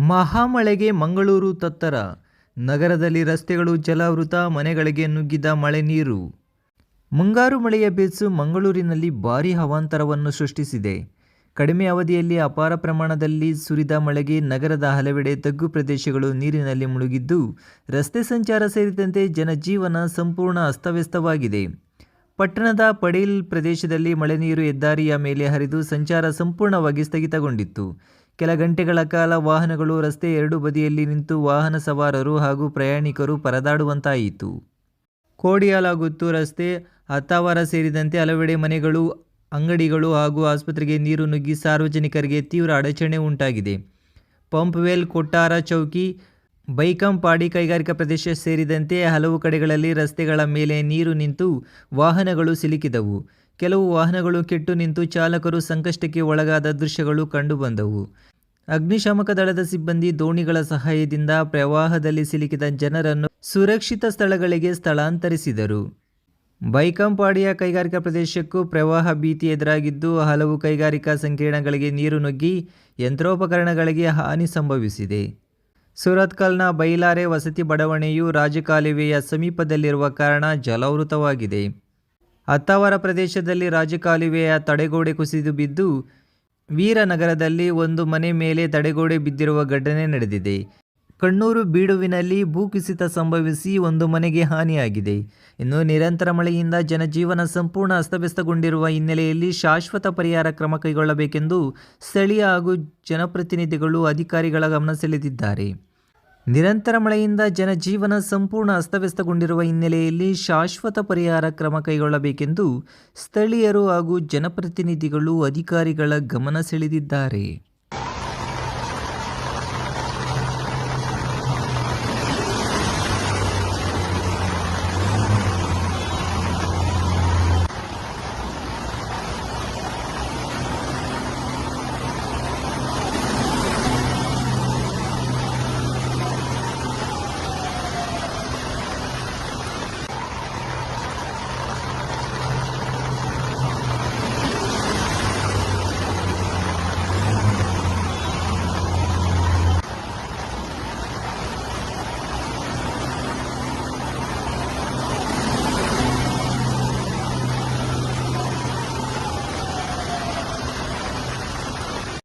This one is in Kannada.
ಮಹಾಮಳೆಗೆ ಮಂಗಳೂರು ತತ್ತರ. ನಗರದಲ್ಲಿ ರಸ್ತೆಗಳು ಜಲಾವೃತ, ಮನೆಗಳಿಗೆ ನುಗ್ಗಿದ ಮಳೆ ನೀರು. ಮುಂಗಾರು ಮಳೆಯ ಬೇಸು ಮಂಗಳೂರಿನಲ್ಲಿ ಭಾರೀ ಹವಾಂತರವನ್ನು ಸೃಷ್ಟಿಸಿದೆ. ಕಡಿಮೆ ಅವಧಿಯಲ್ಲಿ ಅಪಾರ ಪ್ರಮಾಣದಲ್ಲಿ ಸುರಿದ ಮಳೆಗೆ ನಗರದ ಹಲವೆಡೆ ತಗ್ಗು ಪ್ರದೇಶಗಳು ನೀರಿನಲ್ಲಿ ಮುಳುಗಿದ್ದು, ರಸ್ತೆ ಸಂಚಾರ ಸೇರಿದಂತೆ ಜನಜೀವನ ಸಂಪೂರ್ಣ ಅಸ್ತವ್ಯಸ್ತವಾಗಿದೆ. ಪಟ್ಟಣದ ಪಡೀಲ್ ಪ್ರದೇಶದಲ್ಲಿ ಮಳೆ ನೀರು ಹೆದ್ದಾರಿಯ ಮೇಲೆ ಹರಿದು ಸಂಚಾರ ಸಂಪೂರ್ಣವಾಗಿ ಸ್ಥಗಿತಗೊಂಡಿತ್ತು. ಕೆಲ ಗಂಟೆಗಳ ಕಾಲ ವಾಹನಗಳು ರಸ್ತೆ ಎರಡು ಬದಿಯಲ್ಲಿ ನಿಂತು ವಾಹನ ಸವಾರರು ಹಾಗೂ ಪ್ರಯಾಣಿಕರು ಪರದಾಡುವಂತಾಯಿತು. ಕೋಡಿಯಾಲಾಗುತ್ತು ರಸ್ತೆ, ಅತ್ತಾವರ ಸೇರಿದಂತೆ ಹಲವೆಡೆ ಮನೆಗಳು, ಅಂಗಡಿಗಳು ಹಾಗೂ ಆಸ್ಪತ್ರೆಗೆ ನೀರು ನುಗ್ಗಿ ಸಾರ್ವಜನಿಕರಿಗೆ ತೀವ್ರ ಅಡಚಣೆ ಉಂಟಾಗಿದೆ. ಪಂಪ್ವೆಲ್, ಕೊಟ್ಟಾರ ಚೌಕಿ ಬೈಕಂಪಾಡಿ ಕೈಗಾರಿಕಾ ಪ್ರದೇಶ ಸೇರಿದಂತೆ ಹಲವು ಕಡೆಗಳಲ್ಲಿ ರಸ್ತೆಗಳ ಮೇಲೆ ನೀರು ನಿಂತು ವಾಹನಗಳು ಸಿಲುಕಿದವು. ಕೆಲವು ವಾಹನಗಳು ಕೆಟ್ಟು ನಿಂತು ಚಾಲಕರು ಸಂಕಷ್ಟಕ್ಕೆ ಒಳಗಾದ ದೃಶ್ಯಗಳು ಕಂಡುಬಂದವು. ಅಗ್ನಿಶಾಮಕ ದಳದ ಸಿಬ್ಬಂದಿ ದೋಣಿಗಳ ಸಹಾಯದಿಂದ ಪ್ರವಾಹದಲ್ಲಿ ಸಿಲುಕಿದ ಜನರನ್ನು ಸುರಕ್ಷಿತ ಸ್ಥಳಗಳಿಗೆ ಸ್ಥಳಾಂತರಿಸಿದರು. ಬೈಕಂಪಾಡಿಯ ಕೈಗಾರಿಕಾ ಪ್ರದೇಶಕ್ಕೂ ಪ್ರವಾಹ ಭೀತಿ ಎದುರಾಗಿದ್ದು, ಹಲವು ಕೈಗಾರಿಕಾ ಸಂಕೀರ್ಣಗಳಿಗೆ ನೀರು ನುಗ್ಗಿ ಯಂತ್ರೋಪಕರಣಗಳಿಗೆ ಹಾನಿ ಸಂಭವಿಸಿದೆ. ಸುರತ್ಕಲ್ನ ಬೈಲಾರೆ ವಸತಿ ಬಡಾವಣೆಯು ರಾಜಕಾಲುವೆಯ ಸಮೀಪದಲ್ಲಿರುವ ಕಾರಣ ಜಲಾವೃತವಾಗಿದೆ. ಅತ್ತಾವರ ಪ್ರದೇಶದಲ್ಲಿ ರಾಜಕಾಲುವೆಯ ತಡೆಗೋಡೆ ಕುಸಿದು ಬಿದ್ದು ವೀರನಗರದಲ್ಲಿ ಒಂದು ಮನೆ ಮೇಲೆ ತಡೆಗೋಡೆ ಬಿದ್ದಿರುವ ಘಟನೆ ನಡೆದಿದೆ. ಕಣ್ಣೂರು ಬೀಡುವಿನಲ್ಲಿ ಭೂಕುಸಿತ ಸಂಭವಿಸಿ ಒಂದು ಮನೆಗೆ ಹಾನಿಯಾಗಿದೆ. ಇನ್ನು ನಿರಂತರ ಮಳೆಯಿಂದ ಜನಜೀವನ ಸಂಪೂರ್ಣ ಅಸ್ತವ್ಯಸ್ತಗೊಂಡಿರುವ ಹಿನ್ನೆಲೆಯಲ್ಲಿ ಶಾಶ್ವತ ಪರಿಹಾರ ಕ್ರಮ ಕೈಗೊಳ್ಳಬೇಕೆಂದು ಸ್ಥಳೀಯ ಹಾಗೂ ಜನಪ್ರತಿನಿಧಿಗಳು ಅಧಿಕಾರಿಗಳ ಗಮನ ಸೆಳೆದಿದ್ದಾರೆ. ನಿರಂತರ ಮಳೆಯಿಂದ ಜನಜೀವನ ಸಂಪೂರ್ಣ ಅಸ್ತವ್ಯಸ್ತಗೊಂಡಿರುವ ಹಿನ್ನೆಲೆಯಲ್ಲಿ ಶಾಶ್ವತ ಪರಿಹಾರ ಕ್ರಮ ಕೈಗೊಳ್ಳಬೇಕೆಂದು ಸ್ಥಳೀಯರು ಹಾಗೂ ಜನಪ್ರತಿನಿಧಿಗಳು ಅಧಿಕಾರಿಗಳ ಗಮನ ಸೆಳೆದಿದ್ದಾರೆ.